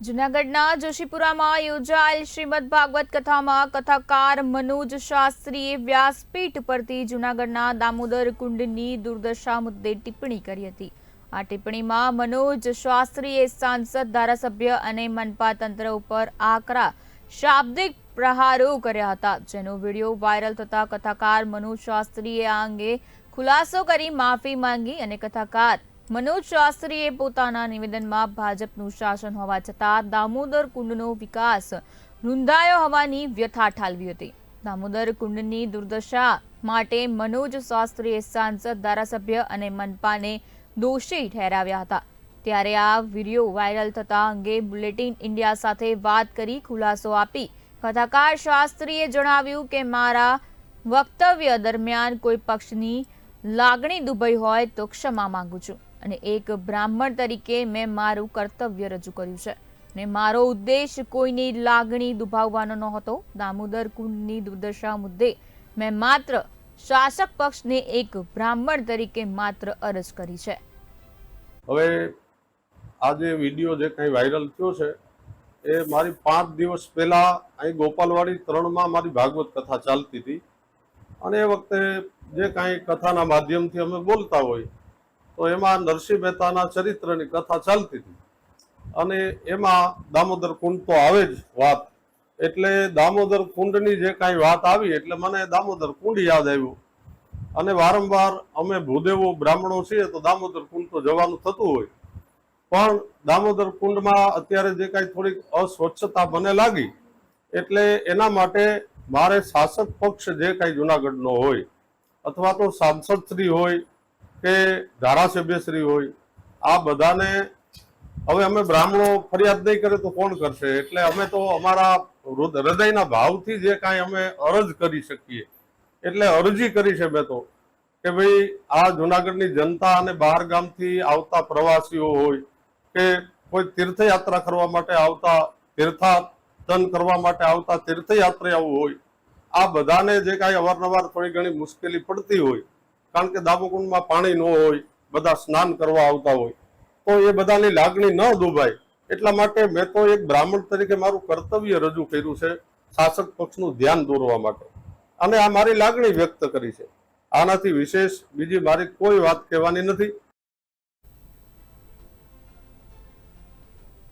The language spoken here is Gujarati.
જૂનાગઢના જોશીપુરામાં યોજાયેલ શ્રીમદ ભાગવત કથામાં કથાકાર મનોજ શાસ્ત્રીએ વ્યાસપીઠ પરથી જૂનાગઢના દામોદર કુંડની દુર્દશા મુદ્દે ટિપ્પણી કરી હતી. આ ટિપ્પણીમાં મનોજ શાસ્ત્રીએ સાંસદ, ધારાસભ્ય અને મનપા તંત્ર ઉપર આકરા શાબ્દિક પ્રહારો કર્યા હતા, જેનો વીડિયો વાયરલ થતા કથાકાર મનોજ શાસ્ત્રીએ આ અંગે ખુલાસો કરી માફી માંગી અને કથાકાર મનોજ શાસ્ત્રીએ પોતાના નિવેદનમાં ભાજપનું શાસન હોવા છતાં દામોદર કુંડનો વિકાસ રૂંધાયો હોવાની વ્યથા ઠાલવી હતી. દામોદર કુંડની દુર્દશા માટે મનોજ શાસ્ત્રીએ સાંસદ, ધારાસભ્ય અને મનપાને દોષી ઠેરાવ્યા હતા. ત્યારે આ વીડિયો વાયરલ થતા અંગે બુલેટિન ઇન્ડિયા સાથે વાત કરી ખુલાસો આપી કથાકાર શાસ્ત્રીએ જણાવ્યું કે, મારા વક્તવ્ય દરમિયાન કોઈ પક્ષની લાગણી દુભાઈ હોય તો ક્ષમા માંગુ છું. અને એક બ્રાહ્મણ તરીકે મેં મારું કર્તવ્ય રજૂ કર્યું છે. ને મારો ઉદ્દેશ કોઈની લાગણી દુભાવવાનો નહોતો. દામોદર કુંડની દુર્દશા મુદ્દે મેં માત્ર શાસક પક્ષને એક બ્રાહ્મણ તરીકે માત્ર અરજ કરી છે. હવે આ જે વીડિયો જે કંઈ વાયરલ થયો છે, એ મારી પાંચ દિવસ પહેલા અહીં ગોપાલવાડી ત્રણમાં મારી ભાગવત કથા ચાલતી હતી. અને એ વખતે જે કાંઈ કથાના માધ્યમથી અમે બોલતા હોય તો એમાં નરસિંહ મહેતાના ચરિત્રની કથા ચાલતી હતી. અને એમાં દામોદર કુંડ તો આવે જ વાત. એટલે દામોદર કુંડની જે કાંઈ વાત આવી, એટલે મને દામોદર કુંડ યાદ આવ્યું. અને વારંવાર અમે ભૂદેવો બ્રાહ્મણો છીએ તો દામોદર કુંડ તો જવાનું થતું હોય. પણ દામોદર કુંડમાં અત્યારે જે કાંઈ થોડીક અસ્વચ્છતા મને લાગી, એટલે એના માટે મારે શાસક પક્ષ જે કાંઈ જુનાગઢનો હોય, અથવા તો સાંસદશ્રી હોય કે ધારાસભ્યશ્રી હોય, આ બધાને હવે અમે બ્રાહ્મણો ફરિયાદ નહીં કરે તો કોણ કરશે? એટલે અમે તો અમારા હૃદ- હૃદયના ભાવથી જે કાંઈ અમે અરજ કરી શકીએ. એટલે અરજી કરી છે મેં તો, કે ભાઈ આ જુનાગઢની જનતા અને બહાર ગામથી આવતા પ્રવાસીઓ હોય, કે કોઈ તીર્થયાત્રા કરવા માટે આવતા, તીર્થાટન કરવા માટે આવતા તીર્થયાત્રીઓ હોય, આ બધાને જે કાંઈ અવારનવાર થોડી ઘણી મુશ્કેલી પડતી હોય કારણ કે દાબોકુંડમાં પાણી ન હોય, બધા સ્નાન કરવા આવતા હોય, તો એ બધાની લાગણી ન દુભાય. એટલા માટે મેં તો એક બ્રાહ્મણ તરીકે મારું કર્તવ્ય રજૂ કર્યું છે શાસક પક્ષનું ધ્યાન દોરવા માટે. અને આ મારી લાગણી વ્યક્ત કરી છે. આનાથી વિશેષ બીજી મારી કોઈ વાત કહેવાની નથી.